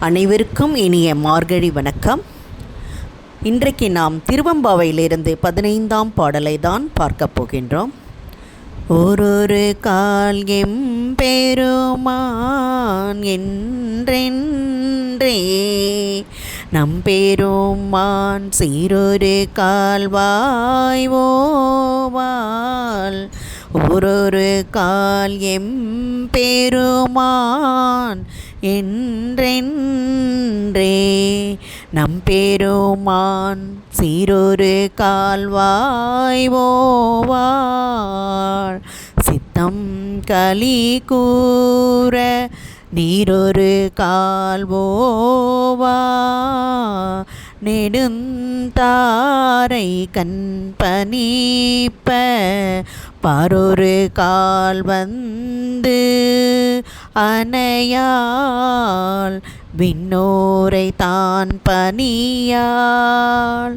அனைவருக்கும் இனிய மார்கழி வணக்கம். இன்றைக்கு நாம் திருவம்பாவையிலிருந்து பதினைந்தாம் பாடலை தான் பார்க்க போகின்றோம். ஒரு கால் எம்பெருமான் என்றென்றே நம்பெருமான் சீரொரு கால்வாய் ஓவால் ஒரு கால் எம் பெருமான் என்றென்றே. நம்பெருமான் சீரொரு கால்வாய் ஓவாள். சித்தம் களி கூற நீரொரு கால்வோவா நெடுந்தாரை கண்பணிப்ப பரொரு கால் வந்து அணையாள் விண்ணோரை தான் பணியாள்.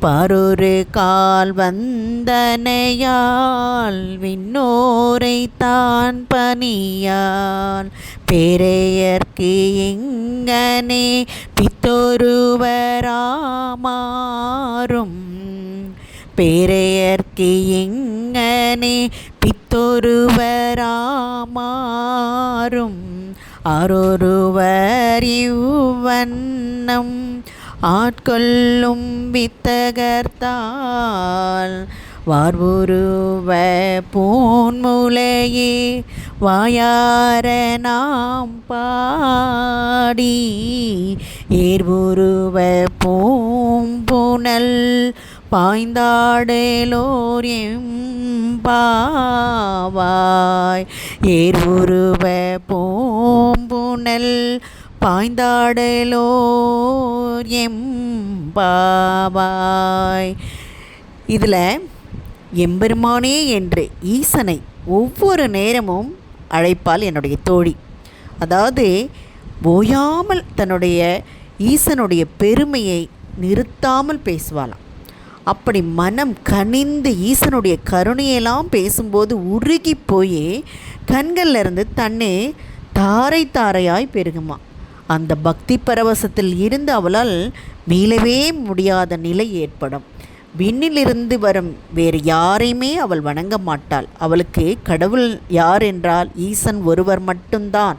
பரொரு கால் வந்தனையாள் விண்ணோரை தான் பணியாள். பெரையர்க்கு எங்கனே பித்தொருவராமாறும் பேரையர்க்கு எங்கனே பித்தொருவராமாறும் அருவர் இவ்வண்ணம் ஆட்கொள்ளும் வித்தகர்த்தால் வார்வுருவ பூன்முலையே வாயார நாம் பாடி ஏர்வுருவ பூம்புணல் பாய்ந்தாடேலோர் எம்பாவாய் ஏர்வுருவ பூம்புணல் பாய்ந்தாடலோர் எம்பாவாய் இதில் எம்பெருமானே என்று ஈசனை ஒவ்வொரு நேரமும் அழைப்பால் என்னுடைய தோழி. அதாவது ஓயாமல் தன்னுடைய ஈசனுடைய பெருமையை நிறுத்தாமல் பேசுவாளாம். அப்படி மனம் கனிந்து ஈசனுடைய கருணையெல்லாம் பேசும்போது உருகி போய் கண்களில் இருந்து தன்னே தாரை தாரையாய் பெருகுமா. அந்த பக்தி பரவசத்தில் இருந்து அவளால் மீளவே முடியாத நிலை ஏற்படும். விண்ணிலிருந்து வரும் வேறு யாரையுமே அவள் வணங்க மாட்டாள். அவளுக்கு கடவுள் யார் என்றால் ஈசன் ஒருவர் மட்டும்தான்.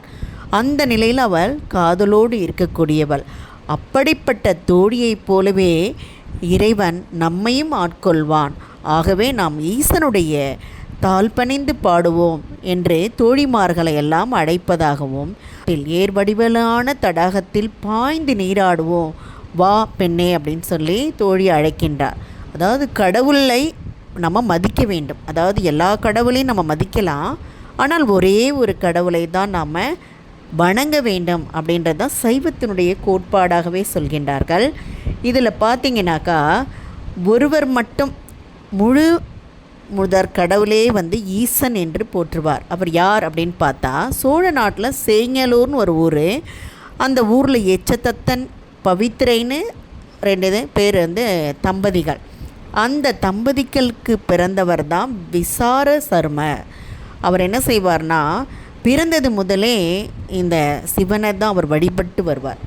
அந்த நிலையில் அவள் காதலோடு இருக்கக்கூடியவள். அப்படிப்பட்ட தோழியைப் போலவே இறைவன் நம்மையும் ஆட்கொள்வான். ஆகவே நாம் ஈசனுடைய தாழ்பணிந்து பாடுவோம் என்று தோழிமார்களை எல்லாம் அழைப்பதாகவும் ஏர் வடிவலான தடாகத்தில் பாய்ந்து நீராடுவோம். வா பெண்ணே அப்படின்னு சொல்லி தோழி அழைக்கின்றார். அதாவது கடவுளை நம்ம மதிக்க வேண்டும். அதாவது எல்லா கடவுளையும் நம்ம மதிக்கலாம். ஆனால் ஒரே ஒரு கடவுளை தான் நாம் வணங்க வேண்டும் அப்படின்றது தான் சைவத்தினுடைய கோட்பாடாகவே சொல்கின்றார்கள். இதில் பார்த்தீங்கன்னாக்கா ஒருவர் மட்டும் முழு முதற் கடவுளே வந்து ஈசன் என்று போற்றுவார். அவர் யார் அப்படின்னு பார்த்தா சோழ நாட்டில் சேங்கலூர்னு ஒரு ஊர் அந்த ஊரில் எச்சத்தத்தன் பவித்ரைன்னு ரெண்டு பேர் வந்து தம்பதிகள். அந்த தம்பதிகளுக்கு பிறந்தவர் தான் விசார சர்ம. அவர் என்ன செய்வார்னா பிறந்தது முதலே இந்த சிவனை தான் அவர் வழிபட்டு வருவார்.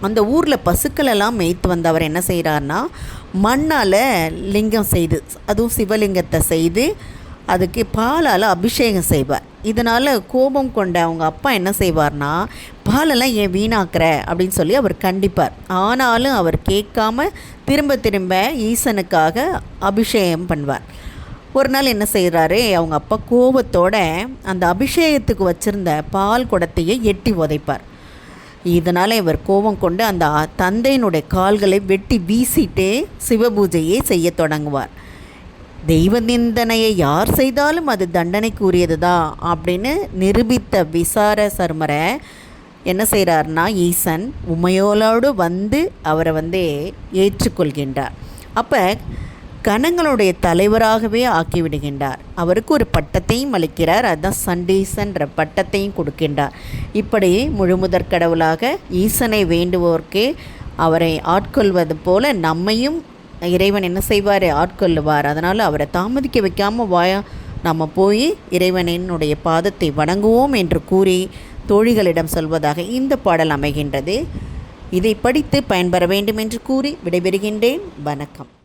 அந்த ஊரில் பசுக்கள் எல்லாம் மேய்த்து வந்தவர் என்ன செய்கிறார்னா மண்ணால் லிங்கம் செய்து அதுவும் சிவலிங்கத்தை செய்து அதுக்கு பாலால் அபிஷேகம் செய்வார். இதனால் கோபம் கொண்ட அவங்க அப்பா என்ன செய்வார்னா பாலெல்லாம் ஏன் வீணாக்குற? அப்படின்னு சொல்லி அவர் கண்டிப்பார். ஆனாலும் அவர் கேட்காம திரும்ப திரும்ப ஈசனுக்காக அபிஷேகம் பண்ணுவார். ஒரு நாள் என்ன செய்கிறாரு அவங்க அப்பா கோபத்தோட அந்த அபிஷேகத்துக்கு வச்சுருந்த பால் குடத்தையே எட்டி உதைப்பார். இதனால் இவர் கோபம் கொண்டு அந்த தந்தையினுடைய கால்களை வெட்டி வீசிட்டு சிவபூஜையை செய்ய தொடங்குவார். தெய்வ நிந்தனையை யார் செய்தாலும் அது தண்டனைக்குரியது தான் அப்படின்னு நிரூபித்த விசார சர்மரை என்ன செய்கிறார்னா ஈசன் உமையோலோடு வந்து அவரை வந்து ஏற்றுக்கொள்கின்றார். அப்போ கணங்களுடைய தலைவராகவே ஆக்கிவிடுகின்றார். அவருக்கு ஒரு பட்டத்தையும் அளிக்கிறார். அதுதான் சண்டீசன்ற பட்டத்தையும் கொடுக்கின்றார். இப்படி முழுமுதற் கடவுளாக ஈசனை வேண்டுவோர்க்கே அவரை ஆட்கொள்வது போல நம்மையும் இறைவன் என்ன செய்வார்? ஆட்கொள்ளுவார். அதனால் அவரை தாமதிக்க வைக்காமல் வாயா நம்ம போய் இறைவனினுடைய பாதத்தை வணங்குவோம் என்று கூறி தோழிகளிடம் சொல்வதாக இந்த பாடல் அமைகின்றது. இதை படித்து பயன்பெற வேண்டும் என்று கூறி விடைபெறுகின்றேன். வணக்கம்.